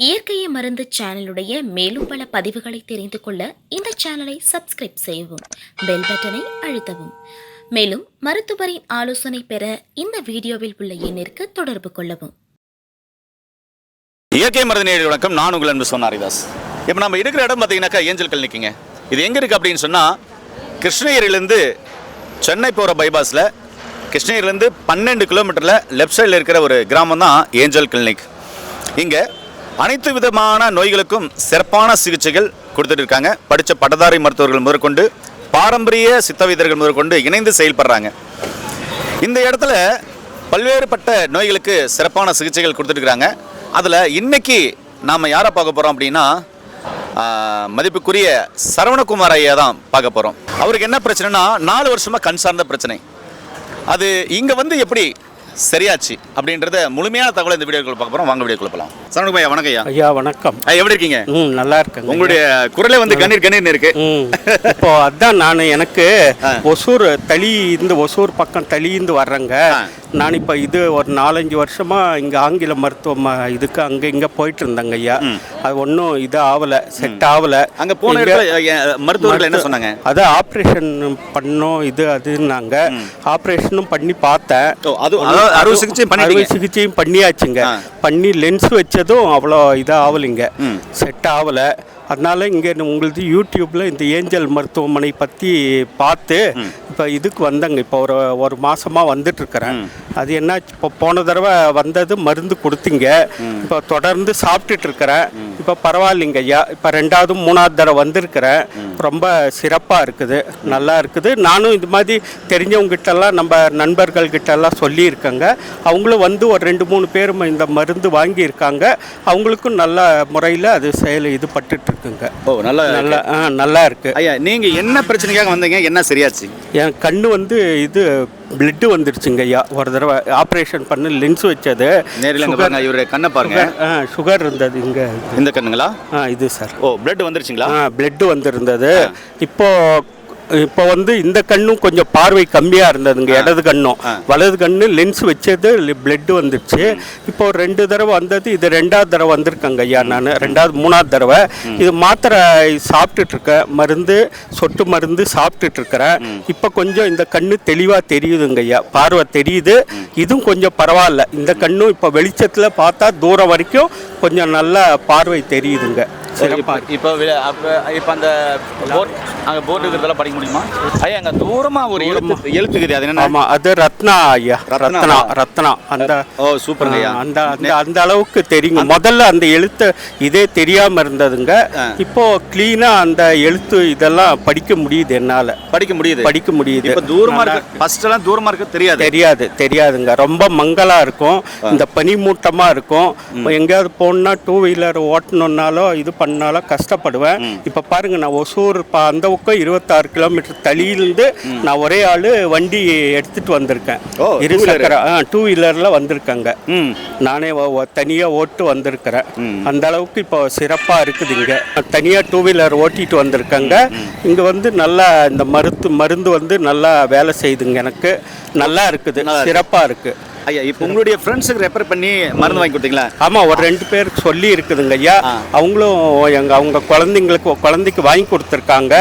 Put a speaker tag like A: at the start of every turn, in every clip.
A: இயற்கையை மருந்து சேனலுடைய மேலும் பல பதிவுகளை தெரிந்து கொள்ள இந்த சேனலை சப்ஸ்கிரைப் செய்யவும் பெல் பட்டனை அழுத்தவும். மேலும் மருத்துவரின் ஆலோசனை பெற இந்த வீடியோவில் உள்ள எண்ணிற்கு தொடர்பு கொள்ளவும்.
B: இயற்கை மருந்து நேரடி வணக்கம். நான் உங்கள் அன்பு சொன்ன ஹரிதாஸ் இப்போ நம்ம இருக்கிற இடம் பார்த்தீங்கன்னாக்கா ஏஞ்சல் நிற்கிங்க இது எங்கே இருக்குது அப்படின்னு சொன்னால் கிருஷ்ணகிரியிலேருந்து சென்னை போகிற பைபாஸில் கிருஷ்ணகிரிலேருந்து பன்னெண்டு கிலோமீட்டரில் லெஃப்ட் சைடில் இருக்கிற ஒரு கிராமம் தான் ஏஞ்சல் கிளினிக். இங்கே அனைத்து விதமான நோய்களுக்கும் சிறப்பான சிகிச்சைகள் கொடுத்துட்டு இருக்காங்க. படித்த பட்டதாரி மருத்துவர்கள் முதற்கொண்டு பாரம்பரிய சித்த வைத்தியர்கள் முதற்கொண்டு இணைந்து செயல்படுறாங்க. இந்த இடத்துல பல்வேறுபட்ட நோய்களுக்கு சிறப்பான சிகிச்சைகள் கொடுத்துருக்குறாங்க அதில் இன்னைக்கு நாம் யாரை பார்க்க போகிறோம் அப்படின்னா மதிப்புக்குரிய சரவணகுமார் ஐயா தான் பார்க்க போகிறோம் அவருக்கு என்ன பிரச்சனைனா நாலு வருஷமாக கண் சார்ந்த பிரச்சனை. அது இங்கே வந்து எப்படி சரியாச்சு அப்படின்றத முழுமையான தகவலை இந்த வீடியோக்குள்ள பார்க்க போகிறோம் வாங்க வீடியோக்குள்ள போகலாம் சரவணகுமார் ஐயா வணக்கம் ஐயா.
C: ஐயா வணக்கம்.
B: ஐயா, எப்படி இருக்கீங்க?
C: ம் நல்லா இருக்குங்க
B: உங்களுடைய குரலே வந்து கண்ணீர் கண்ணீர்னு இருக்கு.
C: இப்போ அதான் நான் எனக்கு ஒசூர் தளி இந்த ஒசூர் பக்கம் தளியிந்து வர்றேங்க. நான் இப்போ இது ஒரு நாலஞ்சு வருஷமா இங்கே ஆங்கில மருத்துவம் இதுக்கு அங்கே இங்கே போயிட்டு இருந்தேங்க ஐயா. அது ஒன்றும் இது ஆகலை செட் ஆகலை
B: அங்கே போன மருத்துவர்கள் என்ன சொன்னாங்க?
C: அது ஆப்ரேஷன் பண்ணோம் இது அதுன்னாங்க. ஆப்ரேஷனும் பண்ணி பார்த்தேன்.
B: அது அறுவை சிகிச்சை
C: அறுவை சிகிச்சையும் பண்ணியாச்சுங்க. பண்ணி லென்ஸ் வச்சதும் அவ்வளோ இதாக ஆகலைங்க. செட் ஆகலை அதனால இங்கே உங்களது யூடியூப்பில் இந்த ஏஞ்சல் மருத்துவமனை பற்றி பார்த்து இப்போ இதுக்கு வந்தேங்க. இப்போ ஒரு ஒரு மாதமாக வந்துட்டுருக்கிறேன். அது என்ன இப்போ போன தடவை வந்தது மருந்து கொடுத்தீங்க. இப்போ தொடர்ந்து சாப்பிட்டுட்டு இருக்கிறேன் இப்போ பரவாயில்லைங்க ஐயா இப்போ ரெண்டாவது மூணாவது தடவை வந்திருக்கிறேன் ரொம்ப சிறப்பாக இருக்குது. நல்லா இருக்குது. நானும் இது மாதிரி தெரிஞ்சவங்ககிட்டலாம் நம்ம நண்பர்கள் கிட்டலாம் சொல்லியிருக்கேங்க. அவங்களும் வந்து ஒரு ரெண்டு மூணு பேர் இந்த மருந்து வாங்கியிருக்காங்க. அவங்களுக்கும் நல்ல முறையில் அது செயல் இது பட்டுட்டு இருக்குங்க
B: ஓ நல்ல
C: நல்லா ஆ நல்லா இருக்கு.
B: ஐயா நீங்க என்ன பிரச்சனைக்காக வந்தீங்க? என்ன சரியாச்சு?
C: என் கண்ணு வந்து இது பிளட்டு வந்துருச்சுங்க ஐயா. ஒரு தடவை ஆப்ரேஷன் பண்ணி லென்ஸ் வச்சது.
B: நேரில் அங்க பாருங்க இவருடைய கண்ணை பாருங்க.
C: ஆ சுகர் இருந்தது இங்கே
B: இந்த கண்ணுங்களா?
C: ஆ இது சார்
B: ஓ பிளட் வந்துருச்சுங்களா?
C: ஆ பிளட்டு வந்திருந்தது. இப்போ இப்போ வந்து இந்த கண்ணும் கொஞ்சம் பார்வை கம்மியாக இருந்ததுங்க. இடது கண்ணும் வலது கண்ணு லென்ஸ் வச்சது பிளட் வந்துருச்சு இப்போ ரெண்டு தடவை வந்தது இது ரெண்டாவது தடவை வந்திருக்கேங்க ஐயா நான். ரெண்டாவது மூணாவது தடவை. இது மாத்திரை சாப்பிட்டுட்டு இருக்கேன் மருந்து சொட்டு மருந்து சாப்பிட்டுட்டு இருக்கிறேன் இப்போ கொஞ்சம் இந்த கண்ணு தெளிவாக தெரியுதுங்க ஐயா. பார்வை தெரியுது. இதுவும் கொஞ்சம் பரவாயில்ல. இந்த கண்ணும் இப்போ வெளிச்சத்தில் பார்த்தா தூரம் வரைக்கும் கொஞ்சம் நல்ல பார்வை தெரியுதுங்க. சிறப்பாக
B: இப்போ அப்ப இப்போ அந்த போர்ட் அங்கே போர்டு இருக்கிறதெல்லாம் படிக்க முடியுமா? ஐயா அங்கே தூரமா ஒரு எழுத்து எழுத்துக்குது அது என்ன
C: ஆமா அது ரத்னா ஐயா.
B: ரத்னா.
C: ரத்னா அந்த
B: ஓ சூப்பருங்க ஐயா
C: அந்த அந்த அந்த அளவுக்கு தெரியுங்க முதல்ல அந்த எழுத்து இதே தெரியாம இருந்ததுங்க. இப்போ கிளீனா அந்த எழுத்து இதெல்லாம் படிக்க முடியுது என்னால.
B: படிக்க முடியுது.
C: படிக்க முடியுது.
B: இப்போ தூரமா இருக்கு. ஃபர்ஸ்ட் எல்லாம் தூரமா இருக்க தெரியாது.
C: தெரியாது தெரியாதுங்க. ரொம்ப மங்கலா இருக்கும். இந்த பனிமூட்டமா இருக்கும். எங்கேயாவது போகணுன்னா டூ வீலர் ஓட்டணுன்னாலோ இது பண்ணாலோ கஷ்டப்படுவேன். இப்போ பாருங்க நான் ஒசூர் அந்த பக்கம் இருபத்தாறு கிலோமீட்டர் தளியிலிருந்து நான் ஒரே ஆளு வண்டி எடுத்துட்டு வந்திருக்கேன்.
B: ஓ,
C: இரு
B: two-wheeler.
C: சக்கர டூ வீலர்ல வந்திருக்கேங்க நானே ஒ- ஒ- தனியா ஓட்டு வந்திருக்கிறேன். அந்த அளவுக்கு இப்போ சிறப்பா இருக்குது இங்க. தனியா டூ வீலர் ஓட்டிட்டு வந்திருக்கேங்க இங்க வந்து நல்லா இந்த மருத்து மருந்து வந்து நல்லா வேலை செய்யுதுங்க எனக்கு. நல்லா இருக்குது. சிறப்பா இருக்கு.
B: ஐயா இப்போ உங்களுடைய ஃப்ரெண்ட்ஸுக்கு ரெஃபர் பண்ணி மருந்து வாங்கி கொடுத்தீங்களா?
C: ஆமா ஒரு ரெண்டு பேர் சொல்லி இருக்குதுங்க ஐயா. அவங்களும் எங்க அவங்க குழந்தைங்களுக்கு குழந்தைக்கு வாங்கி கொடுத்துருக்காங்க.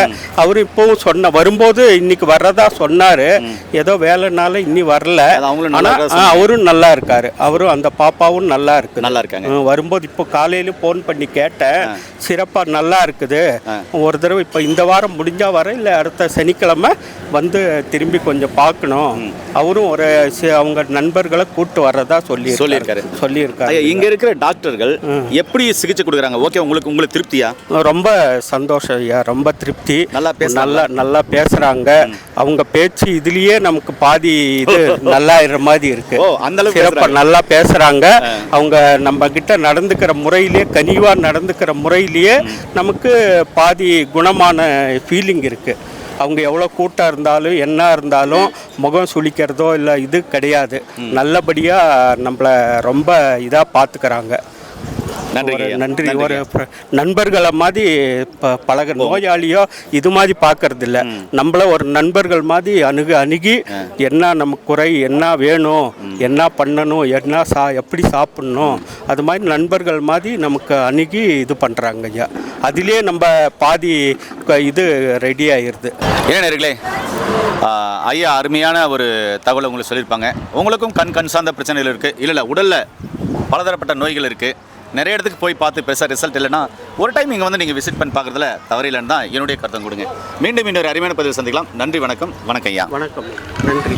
C: அவரு இப்பவும் சொன்ன வரும்போது இன்னைக்கு வர்றதா சொன்னாரு. ஏதோ வேலைனால இன்னி வரல.
B: அது அவங்களும்
C: ஆனா
B: நல்லா இருக்கா
C: ஆ, அவரும் நல்லா இருக்காரு. அவரும் அந்த பாப்பாவும் நல்லா இருக்கு.
B: நல்லா இருக்காங்க.
C: வரும்போது இப்போ காலையில ஃபோன் பண்ணி கேட்டேன். சிறப்பா நல்லா இருக்குது. ஒரு தடவை இப்போ இந்த வாரம் முடிஞ்சா வர இல்லை அடுத்த சனிக்கிழமை வந்து திரும்பி கொஞ்சம் பார்க்கணும். அவரும் ஒரு அவங்க நண்பர்களை கூட்டு வர்றதா சொல்லி
B: சொல்லியிருக்காரு.
C: சொல்லியிருக்காரு.
B: இங்க இருக்கிற டாக்டர்கள் எப்படி சிகிச்சை கொடுக்குறாங்க? ஓகே உங்களுக்கு உங்களுக்கு திருப்தியா?
C: ரொம்ப சந்தோஷம் ஐயா ரொம்ப திருப்தி.
B: நல்லா பேசுறாங்க.
C: நல்லா நல்லா பேசுறாங்க. அவங்க பேச்சு இதுலயே நமக்கு பாதி இது நல்லாயிடுற மாதிரி இருக்கு.
B: அந்த அளவுக்கு.
C: நல்லா பேசுறாங்க. அவங்க நம்ம கிட்ட நடந்துக்கிற முறையிலேயே கனிவா நடந்துக்கிற முறையிலேயே நமக்கு பாதி குணமான ஃபீலிங் இருக்கு. அவங்க எவ்வளோ கூட்டம் இருந்தாலும் என்ன இருந்தாலும் முகம் சுளிக்கிறதோ இல்லை இது கிடையாது. நல்லபடியாக நம்மளை ரொம்ப இதாக பார்த்துக்கிறாங்க நன்றி.
B: நன்றிங்க.
C: ஒரு நண்பர்களை மாதிரி பழக நோயாளியோ இது மாதிரி பார்க்கறது இல்ல நம்மள ஒரு நண்பர்கள் மாதிரி அணுகு அணுகி என்ன நமக்கு குறை என்ன வேணும் என்ன பண்ணணும் என்ன சா எப்படி சாப்பிடணும் அது மாதிரி நண்பர்கள் மாதிரி நமக்கு அணுகி இது பண்ணுறாங்க ஐயா. அதிலே நம்ம பாதி இது ரெடி ஆயிடுது
B: ஏன் நேர்களே ஐயா அருமையான ஒரு தகவலை உங்களுக்கு சொல்லியிருப்பாங்க. உங்களுக்கும் கண் கண் சார்ந்த பிரச்சனைகள் இருக்குது இல்லை இல்லை உடலில் பலதரப்பட்ட நோய்கள் இருக்குது நிறைய இடத்துக்கு போய் பார்த்து பெருசாக ரிசல்ட் இல்லைன்னா ஒரு டைம் இங்கே வந்து நீங்கள் விசிட் பண்ணி பார்க்குறதுல தவறில்லைன்னு தான் என்னுடைய கருத்தம் கொடுங்க மீண்டும் இன்னொரு அருமையான பதிவு சந்திக்கலாம். நன்றி வணக்கம். வணக்கம் ஐயா.
C: வணக்கம். நன்றி.